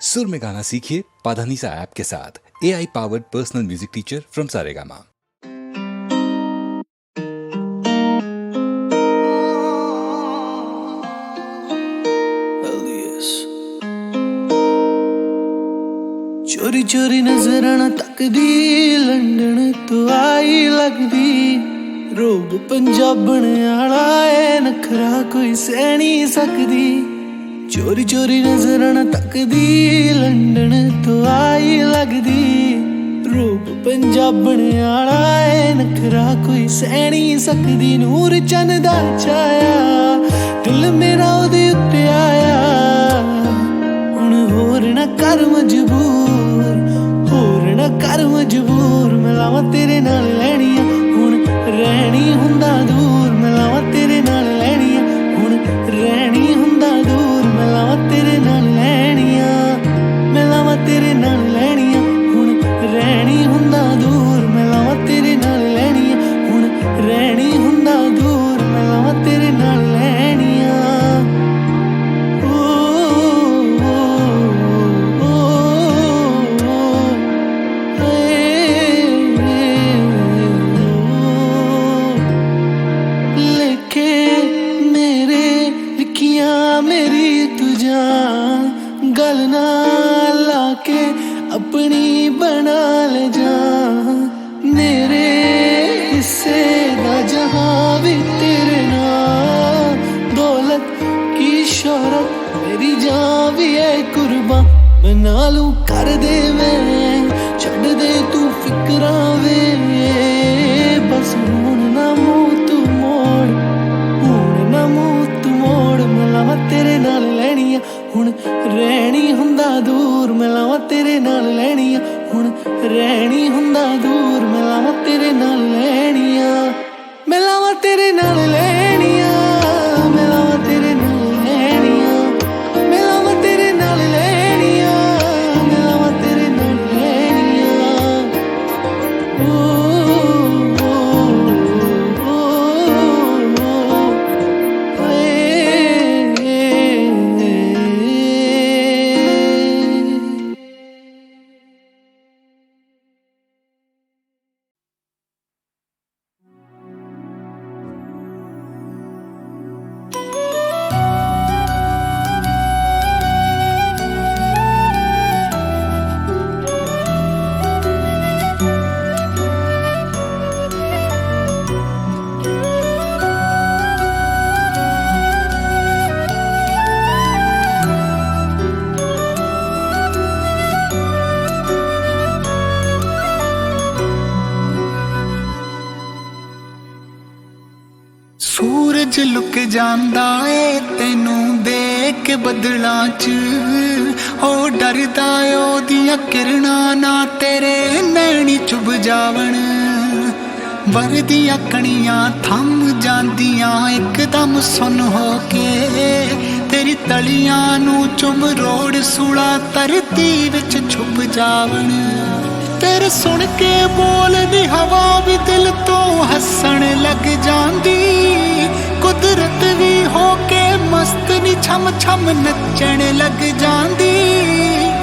सुर में गाना सीखिए पाधानीसा ऐप के साथ A I powered personal music teacher from Saregama Elias ਚੋਰੀ ਚੋਰੀ ਨਜ਼ਰਾਂ ਨਾ ਤੱਕਦੀ ਲੰਡਨ ਤੋਂ ਆਈ ਲੱਗਦੀ ਰੋਬ ਪੰਜਾਬਣ ਵਾਲਾ ਏ ਨਖਰਾ ਕੋਈ ਸਹਿ ਨਹੀਂ ਸਕਦੀ ਚੋਰੀ ਚੋਰੀ ਨਜ਼ਰਾਂ ਨਾ ਤੱਕਦੀ, ਲੰਡਨ ਤੋਂ ਆਈ ਲੱਗਦੀ। ਰੂਪ ਪੰਜਾਬਣ ਵਾਲਾ ਏ, ਨਖਰਾ ਕੋਈ ਸਹਿ ਸਕਦੀ, ਨੂਰ ਚੰਨ ਦਾ ਛਾਇਆ। ਦਿਲ ਮੇਰਾ ਉਹਦੇ ਉੱਤੇ ਆਇਆ। ਹੁਣ ਹੋਰ ਨਾ ਕਰ ਮਜਬੂਰ, ਹੋਰ ਨਾ ਕਰ ਮਜਬੂਰ ਮਿਲਾਵਾਂ ਤੇਰੇ ਨਾਲ ਲੈਣੀ ਮੇਰੀ ਜਾਨ ਵੀ ਐ ਕੁਰਬਾਨ। ਬਣਾ ਲੂੰ ਕਰ ਦੇ ਮੈਂ ਛੱਡ ਦੇ ਤੂੰ ਫਿਕਰਾਂ ਵੇ। ਬਸ ਹੁਣ ਨਾ ਮੂੰਹ ਤੂੰ ਮੋੜ, ਹੁਣ ਨਾ ਮੂੰਹ ਤੂੰ ਮੋੜ। ਮਿਲਾਵਾਂ ਤੇਰੇ ਨਾਲ ਲੈਣੀਆਂ, ਹੁਣ ਰਹਿਣੀ ਹੁੰਦਾ ਦੂਰ। ਮਿਲਾਵਾਂ ਤੇਰੇ ਨਾਲ ਲੈਣੀ ਆ ਹੁਣ ਰਹਿਣੀ ਹੁੰਦਾ ਦੂਰ। ਮਿਲਾਵਾਂ ਤੇਰੇ ਨਾਲ ਲੈਣੀ ਲੈਣੀਆਂ, ਮਿਲਾਵਾਂ ਤੇਰੇ ਨਾਲ ਲੈ ਲੁਕ ਏ, ਤੈਨੂੰ ਦੇਖ ਬਦਲਾਂ 'ਚ। ਹੋ ਡਰਦਾ ਉਹਦੀਆਂ ਕਿਰਨਾਂ ਨਾ, ਤੇਰੇ ਨੈਣੀ ਚੁਭ ਜਾਵਣ। ਵਰਦੀਆਂ ਕਣੀਆਂ ਥੰਮ ਜਾਂਦੀਆਂ, ਇੱਕਦਮ ਸੁਨ ਹੋ ਕੇ। ਤੇਰੀ ਤਲੀਆਂ ਨੂੰ ਚੁੰਮ ਰੋੜ ਸੂਲਾ ਧਰਤੀ ਵਿੱਚ ਛੁਪ ਜਾਵਣ। ਤੇਰੇ ਸੁਣ ਕੇ ਬੋਲਦੀ ਹਵਾ ਵੀ ਦਿਲ ਤੋਂ ਹੱਸਣ ਲੱਗ ਜਾਂਦੀ। ਕੁਦਰਤ ਵੀ ਹੋ ਕੇ ਮਸਤ ਨੀ, ਛਮ ਛਮ ਨੱਚਣ ਲੱਗ ਜਾਂਦੀ।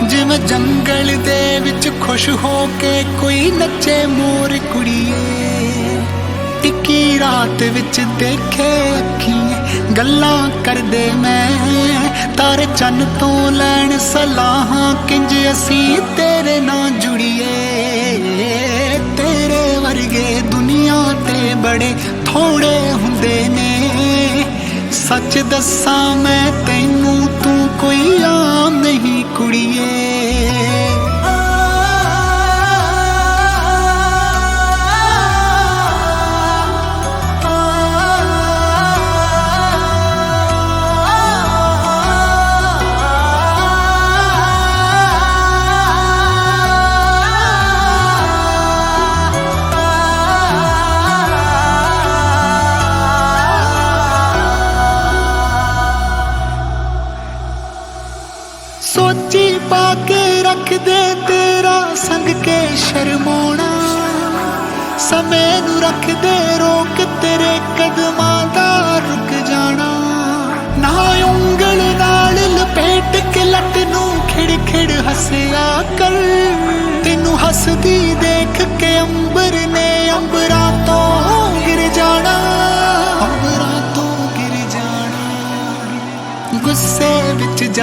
ਜਿਵੇਂ ਜੰਗਲ ਦੇ ਵਿੱਚ ਖੁਸ਼ ਹੋ ਕੇ ਕੋਈ ਨੱਚੇ ਮੋਰ ਕੁੜੀਏ। ਟਿੱਕੀ ਰਾਤ ਵਿੱਚ ਦੇਖੇ ਅੱਖੀਂ, ਗੱਲਾਂ ਕਰਦੇ ਮੈਂ। ਤਾਰੇ ਚੰਨ ਤੋਂ ਲੈਣ ਸਲਾਹਾਂ, ਕਿੰਜ ਅਸੀਂ ਤੇਰੇ ਨਾਲ ਜੁੜੀਏ। ਤੇਰੇ ਵਰਗੇ ਦੁਨੀਆ ਤੇ ਬੜੇ ਥੋੜੇ ਹੁੰਦੇ ਨੇ। ਸੱਚ ਦੱਸਾਂ ਮੈਂ ਤੈਨੂੰ ਤੂੰ ਕੋਈ ਆ ਨਹੀਂ ਕੁੜੀਏ।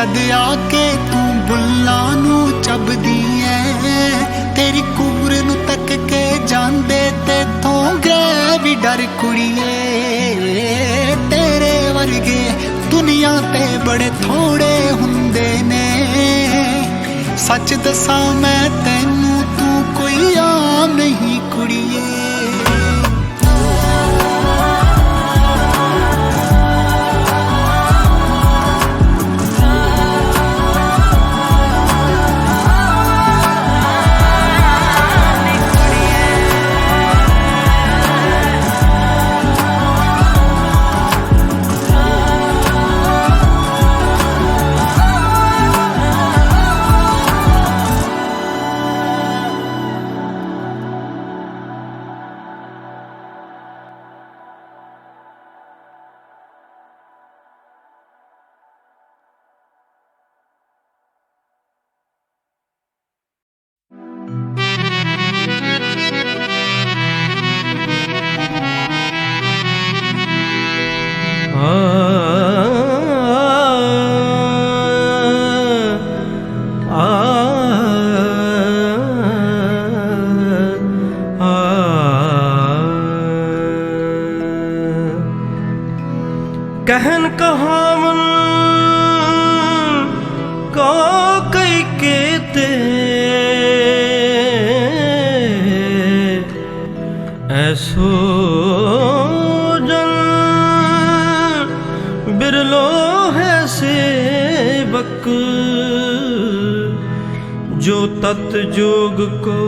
ਜਦ ਆ ਕੇ ਤੂੰ ਬੁੱਲਾਂ ਨੂੰ ਚੱਬਦੀ ਐ, ਤੇਰੀ ਕੂਰ ਨੂੰ ਤੱਕ ਕੇ ਜਾਂਦੇ ਤੇ ਤੂੰ ਗਏ ਵੀ ਡਰ ਕੁੜੀਏ। ਤੇਰੇ ਵਰਗੇ ਦੁਨੀਆ ਤੇ ਬੜੇ ਥੋੜੇ ਹੁੰਦੇ ਨੇ। ਸੱਚ ਦੱਸਾਂ ਮੈਂ ਤੈਨੂੰ, ਤੂੰ ਕੋਈ ਆਮ ਨਹੀਂ ਕੁੜੀਏ। ਐਸੋ ਜਲ ਬਿਰਲੋ ਹੈ ਸੇਵਕ ਜੋ ਤਤ ਕੋ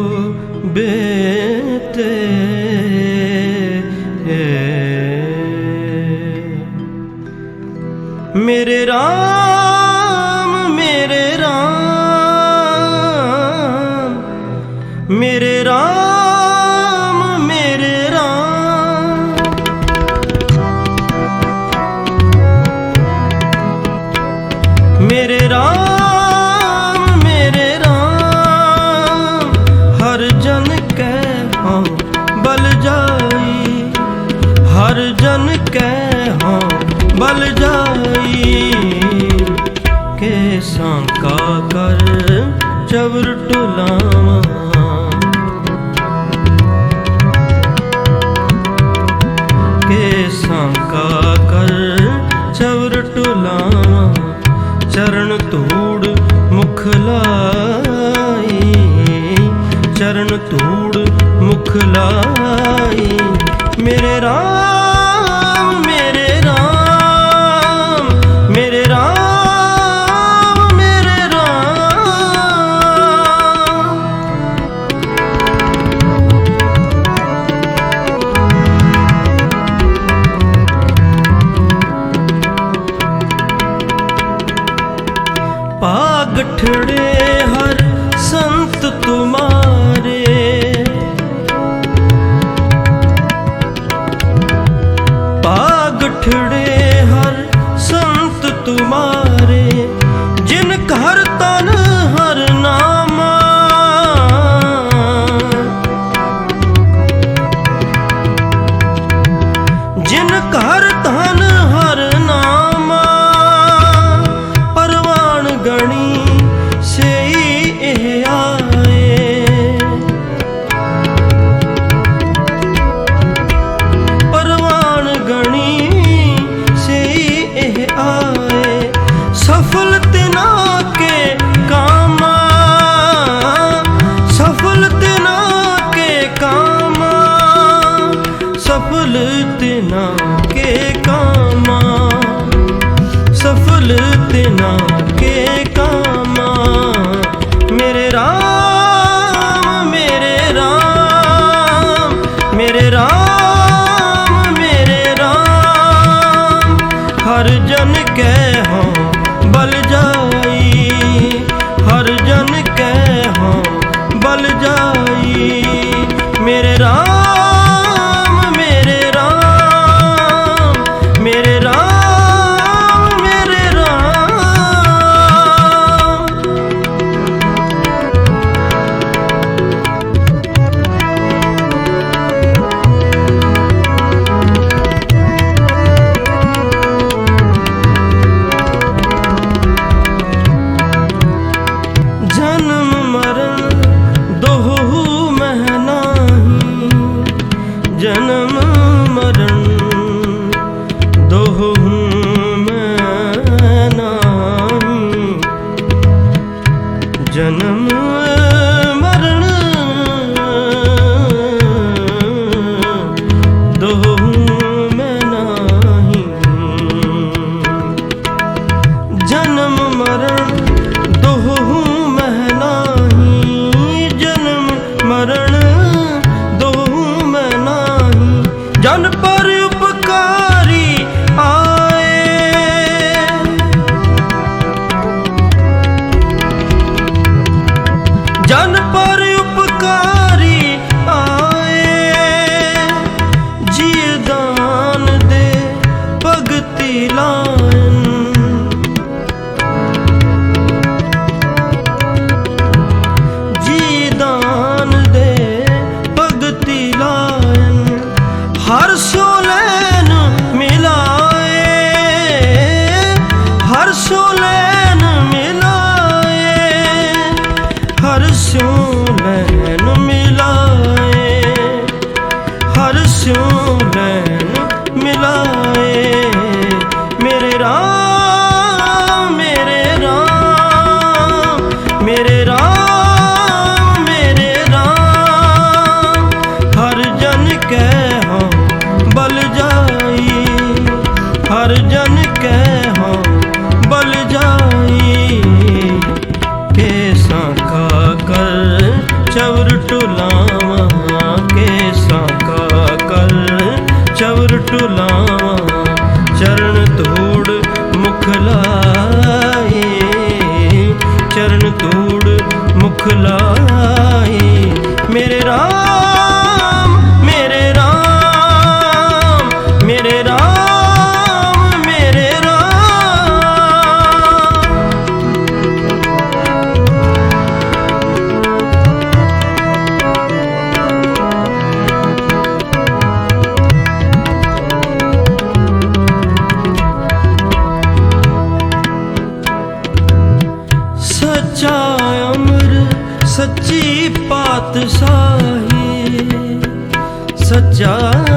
ਦਾਨ ਦੇ ਭਗਤੀ ਲਾ ਟੁਲਾਵਾਂ ਕੇਸਾਂ ਕਾ ਕਲ ਚਵਰ ਟੁਲਾਵਾਂ সজ্জা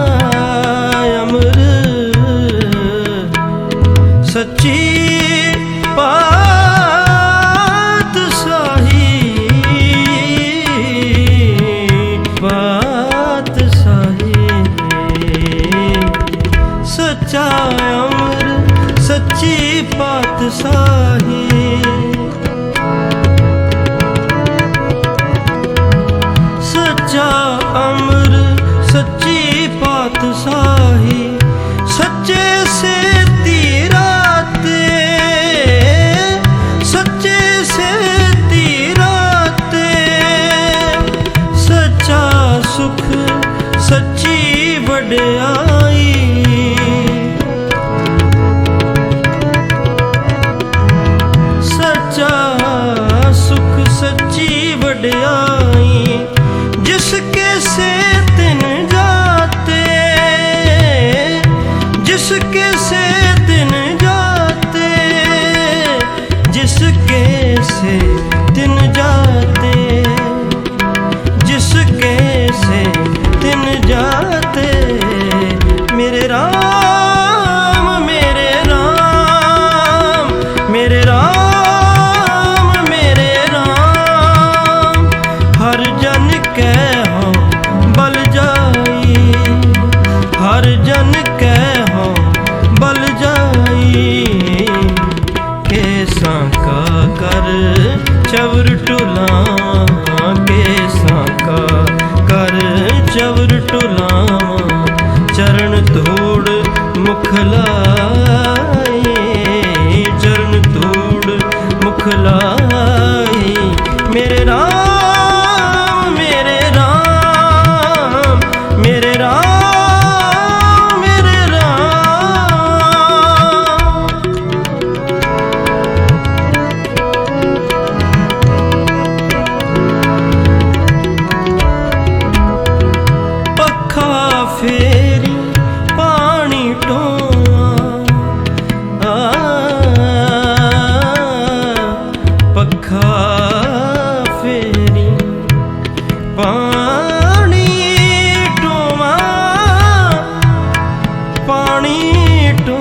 ನೀಟು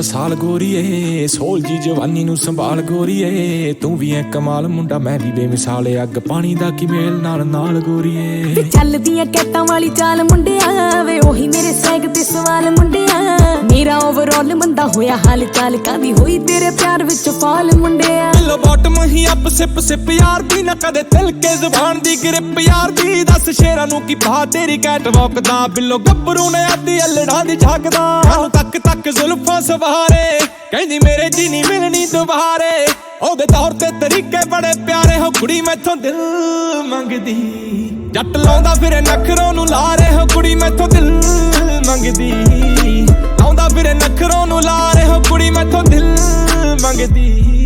16 ਸਾਲ ਗੋਰੀਏ ਸੋਲ ਜੀ ਜਵਾਨੀ ਨੂੰ ਸੰਭਾਲ ਗੋਰੀਏ ਤੂੰ ਵੀ ਐ ਕਮਾਲ ਮੁੰਡਾ ਮੈਂ ਵੀ ਬੇਮਿਸਾਲ ਅੱਗ ਪਾਣੀ ਦਾ ਕੀ ਮੇਲ ਨਾਲ ਨਾਲ ਗੋਰੀਏ? ਚੱਲਦੀਆਂ ਕੈਟਾਂ ਵਾਲੀ ਚਾਲ ਮੁੰਡਿਆ ਵੇ ਉਹੀ ਮੇਰੇ ਸੈਗ ਤੇ ਸਵਾਲ ਮੁੰਡਿਆ। ਮੇਰਾ ਓਵਰਆਲ ਮੰਦਾ ਹੋਇਆ ਹਾਲ ਚਾਲ ਕਾਦੀ ਹੋਈ? ਤੇਰੇ ਪਿਆਰ ਵਿੱਚ ਫਾਲ ਮੁੰਡਿਆ। ਲੋ ਬਾਟਮ ਹੀ ਅਪ ਸਿਪ ਸਿਪ ਯਾਰ ਦੀ ਨਾ ਕਦੇ ਤਿਲ ਕੇ ਜ਼ੁਬਾਨ ਦੀ ਗ੍ਰਿਪ ਯਾਰ ਦੀ। ਦੱਸ ਸ਼ੇਰਾਂ ਨੂੰ ਕੀ ਭਾ ਤੇਰੀ ਕੈਟ ਵਾਕ ਦਾ? ਬਿੱਲੋ ਗੱਭਰੂ ਨੇ ਅੱਧੀ ਅਲੜਾਂ ਦੀ ਝਾਕਦਾ ਤੱਕ ਤੱਕ ਜ਼ੁਲਫਾਂ ਸਵਾ ਸਵਾਰੇ ਕਹਿੰਦੀ, ਮੇਰੇ ਜੀ ਨਹੀਂ ਮਿਲਣੀ ਦੁਬਾਰੇ। ਉਹਦੇ ਤੌਰ ਤੇ ਤਰੀਕੇ ਬੜੇ ਪਿਆਰੇ। ਹੋ ਕੁੜੀ ਮੈਥੋਂ ਦਿਲ ਮੰਗਦੀ। ਜੱਟ ਲਾਉਂਦਾ ਫਿਰੇ ਨਖਰੋਂ ਨੂੰ ਲਾ ਰਹੇ ਹੋ ਕੁੜੀ ਮੈਥੋਂ ਦਿਲ ਮੰਗਦੀ। ਲਾਉਂਦਾ ਫਿਰੇ ਨਖਰੋਂ ਨੂੰ ਲਾ ਰਹੇ ਹੋ ਕੁੜੀ ਮੈਥੋਂ ਦਿਲ ਮੰਗਦੀ।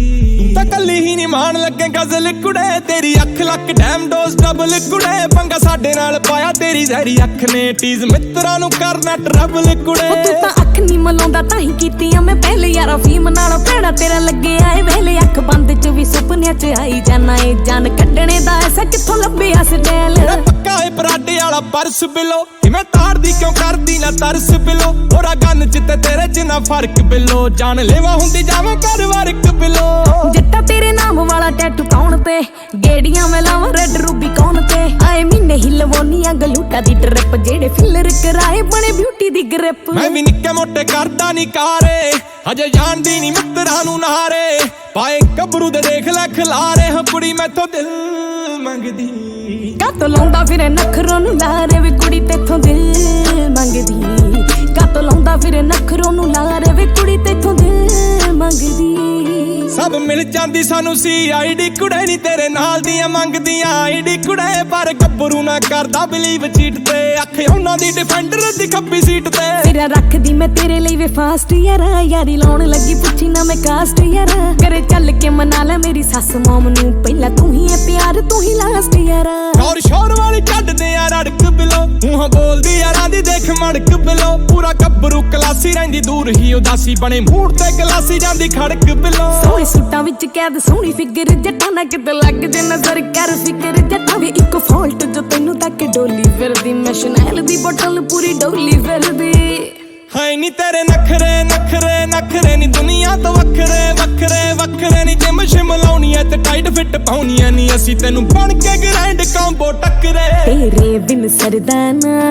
ਤਾਂ ਕੱਲੀ ਹੀ ਨਹੀਂ ਮਾਣ ਲੱਗੇ ਗਜ਼ਲ ਕੁੜੇ, ਤੇਰੀ ਅੱਖ ਲੱਕ ਡੈਮ ਡੋਜ਼ ਡਬਲ ਕੁੜੇ, ਪੰਗਾ ਸਾਡੇ ਨਾਲ ਪਾਇਆ ਤੇਰੀ ਜ਼ਹਿਰੀ ਅੱਖ ਨੇ। ਟੀਜ਼ ਮਿੱਤਰਾਂ ਨੂੰ ਕਰਨਾ ਟਰਬਲ ਕੁੜੇ। ਤੂੰ ਤਾਂ ਅੱਖ ਨਹੀਂ ਮਲਾਉਂਦਾ, ਤਾਂ ਹੀ ਕੀਤੀਆਂ ਮੈਂ ਯਾਰਾ ਫੀਮ ਨਾਲ ਭੈੜਾ ਤੇਰਾ ਲੱਗਿਆ ਏ ਵੇਲੇ ਅੱਖ ਬੰਦ ਚ ਵੀ ਸੁਪਨਿਆਂ ਚ ਆਈ ਜਾਣਾ ਏ ਜਾਨ ਕੱਢਣੇ ਦਾ ਐਸਾ ਕਿੱਥੋਂ ਲੱਭਿਆ ਸਟੈਲ ਪੱਕਾ ਏ ਬਰਾਡੇ ਵਾਲਾ ਪਰਸ ਬਿਲੋ। ਮੈਂ ਤਾੜਦੀ ਕਿਉਂ ਕਰਦੀ ਨਾ ਤਰਸ ਬਿਲੋ। ਹੋਰਾ ਗੰਨ ਚ ਤੇ ਤੇਰੇ ਚ ਨਾ ਫ਼ਰਕ ਬਿਲੋ। ਜਾਨ ਲੈਵਾ ਹੁੰਦੀ ਜਾਵੇਂ ਕਰ ਵਰਕ ਬਿਲੋ। ਜੱਟਾ ਤੇਰੇ ਨਾਮ ਵਾਲਾ ਟੈਟੂ ਕੌਣ ਤੇ ਗੇੜੀਆਂ ਮੈਂ ਲਾਵਾਂ ਰੈਡ ਰੂਬੀ ਕੌਣ ਤੇ। ਆਏ ਮਹੀਨੇ ਹੀ ਲਵੋਨੀਆਂ ਗਲੂਟਾ ਦੀ ਟ੍ਰਿਪ ਜਿਹੜੇ ਫਿਲਰ ਕਰਾਏ ਬਣੇ ਬਿਊਟੀ ਦੀ ਗ੍ਰਿਪ ਮੈਂ ਵੀ ਨਿੱਕੇ ਮੋਟੇ ਕਰਦਾ ਨਹੀਂ ਕਾਰੇ। ਹਜੇ ਜਾਣਦੀ ਨਹੀਂ ਮਿੱਤਰਾਂ ਨੂੰ ਨਾਰੇ। ਪਾਏ ਕਬਰੂ ਦੇ ਦੇਖ ਲੈ ਖਲਾਰੇ, ਹੋ ਕੁੜੀ ਮੈਥੋਂ ਦਿਲ ਮੰਗਦੀ। ਕੱਤ ਲਾਉਂਦਾ ਫਿਰੇ ਨਖਰੋਂ ਨੂੰ ਲਾਰੇ ਵੀ ਕੁੜੀ ਤੇਥੋਂ ਦਿਲ ਮੰਗਦੀ। ਕੱਤ ਲਾਉਂਦਾ ਫਿਰੇ ਨਖਰੋਂ ਨੂੰ ਲਾਰੇ ਵੀ ਕੁੜੀ ਤੇਥੋਂ ਦਿਲ ਮੰਗਦੀ। ਸਭ ਮਿਲ ਜਾਂਦੀ ਸਾਨੂੰ ਸੀ ਆਈਡੀ ਕੁੜੇ ਨਹੀਂ ਤੇਰੇ ਨਾਲ ਦੀਆਂ ਮੰਗਦੀਆਂ। ਆਈਡੀ ਕੁੜੇ ਪਰ ਗੱਭਰੂ ਨਾ ਕਰਦਾ ਬਲੀਵ ਚੀਟ ਤੇ। ਅੱਖ ਉਹਨਾਂ ਦੀ ਡਿਫੈਂਡਰ ਦੀ ਖੱਬੀ ਸੀਟ ਤੇ। ਤੇਰਾ ਰੱਖਦੀ ਮੈਂ ਤੇਰੇ ਲਈ ਵੇ ਫਾਸਟ ਯਾਰਾ। ਯਾਰੀ ਲਾਉਣ ਲੱਗੀ ਪੁੱਛੀ ਨਾ ਮੈਂ ਕਾਸਟ ਯਾਰਾ। ਕਰੇ ਚੱਲ ਕੇ ਮਨਾ ਲੈ ਮੇਰੀ ਸੱਸ ਮੋਮ ਨੂੰ। ਪਹਿਲਾਂ ਤੂੰ ਹੀ ਐ ਪਿਆਰ ਤੂੰ ਹੀ ਲਾਸਟ ਯਾਰਾ। ਔਰ ਸ਼ੋਰ ਵਾਲੀ ਕੱਢਦੇ ਆ ਰੜਕ ਬਿਲੋ। ਮੂੰਹ ਬੋਲਦੀ ਯਾਰਾਂ ਦੀ ਦੇਖ ਮੜਕ ਬਿਲੋ। ਪੂਰਾ ਗੱਭਰੂ ਕਲਾਸੀ ਰਹਿੰਦੀ ਦੂਰ ਹੀ ਉਦਾਸੀ ਬਣੇ। ਮੂਡ ਤੇ ਗਲਾਸੀ ਜਾਂਦੀ ਖੜਕ ਬਿਲੋ। ਸੋਹਣੇ ਸੂਟਾਂ ਵਿੱਚ ਕੈਦ ਸੋਹਣੀ ਫਿਗਰ ਜੱਟਾਂ ਨਾ ਕਿਤੇ ਲੱਗ ਜੇ ਨਜ਼ਰ। ਕਰ ਫਿਕਰ ਜੱਟਾਂ ਵੀ ਇੱਕ ਫਾਲਟ ਜੋ ਤੈਨੂੰ ਤੱਕ ਡੋਲੀ ਫਿਰਦੀ। ਮੈਂ ਸ਼ਨੈਲ ਦੀ ਬੋਟਲ ਪੂਰੀ ਡੋਲੀ ਫਿਰਦੀ। ਹਾਏ ਨੀ ਤੇਰੇ ਨਖਰੇ ਨਖਰੇ ਨਖਰੇ ਨੀ ਦੁਨੀਆ ਤੋਂ ਵੱਖਰੇ ਵੱਖਰੇ ਵੱਖਰੇ ਨੀ ਜਿਮ ਸ਼ਿਮ ਲਾਉਣੀ ਐ ਤੇ ਟਾਈਟ ਫਿੱਟ ਪਾਉਣੀਆਂ ਨੀ। ਅਸੀਂ ਤੈਨੂੰ ਬਣ ਕੇ ਗ੍ਰੈਂਡ ਕੰਬੋ ਟੱਕਰੇ। ਤੇਰੇ ਬਿਨ ਸਰਦਾ ਨਾ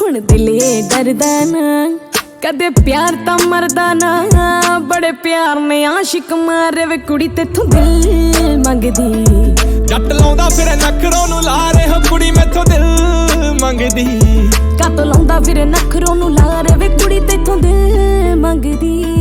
ਹੁਣ ਦਿਲ ਏ ਡਰਦਾ ਨਾ। ਕਦੇ ਪਿਆਰ ਤਾਂ ਮਰਦਾ ਨਾ ਬੜੇ ਪਿਆਰ ਨੇ ਆਸ਼ਿਕ ਮਾਰੇ ਵੇ ਕੁੜੀ ਤੇਥੋਂ ਦਿਲ ਮੰਗਦੀ। ਜੱਟ ਲਾਉਂਦਾ ਫਿਰ ਨਖਰੋਂ ਨੂੰ ਲਾ ਰਹੇ ਹੋ ਕੁੜੀ ਮੈਥੋਂ ਦਿਲ ਮੰਗਦੀ। ਕੱਤ ਲਾਉਂਦਾ ਫਿਰ ਨਖਰੋਂ ਨੂੰ ਲਾ ਰੇ ਵੇ ਕੁੜੀ ਤੇਥੋਂ ਦਿਲ ਮੰਗਦੀ।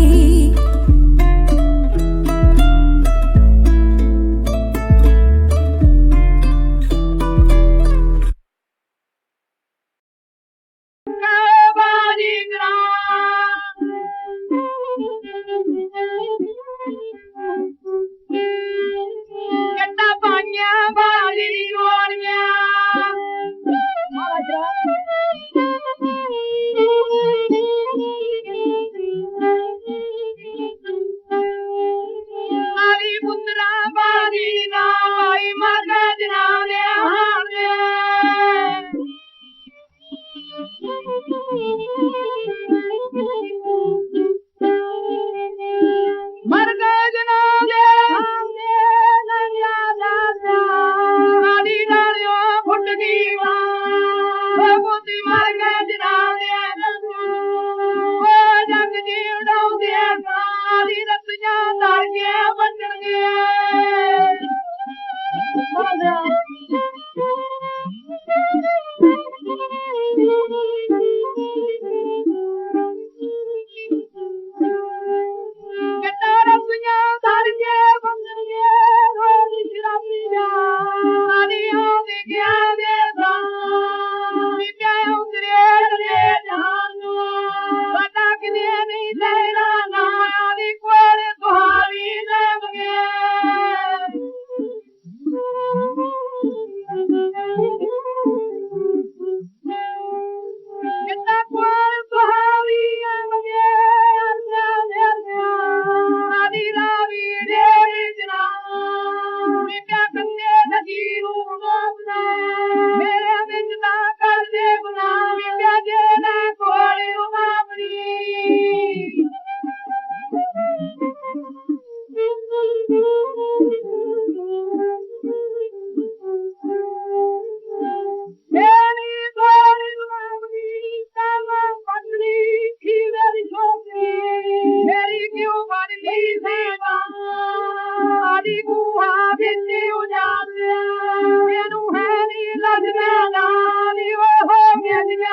的地啊的假家我要变成万人迷 panda 面的家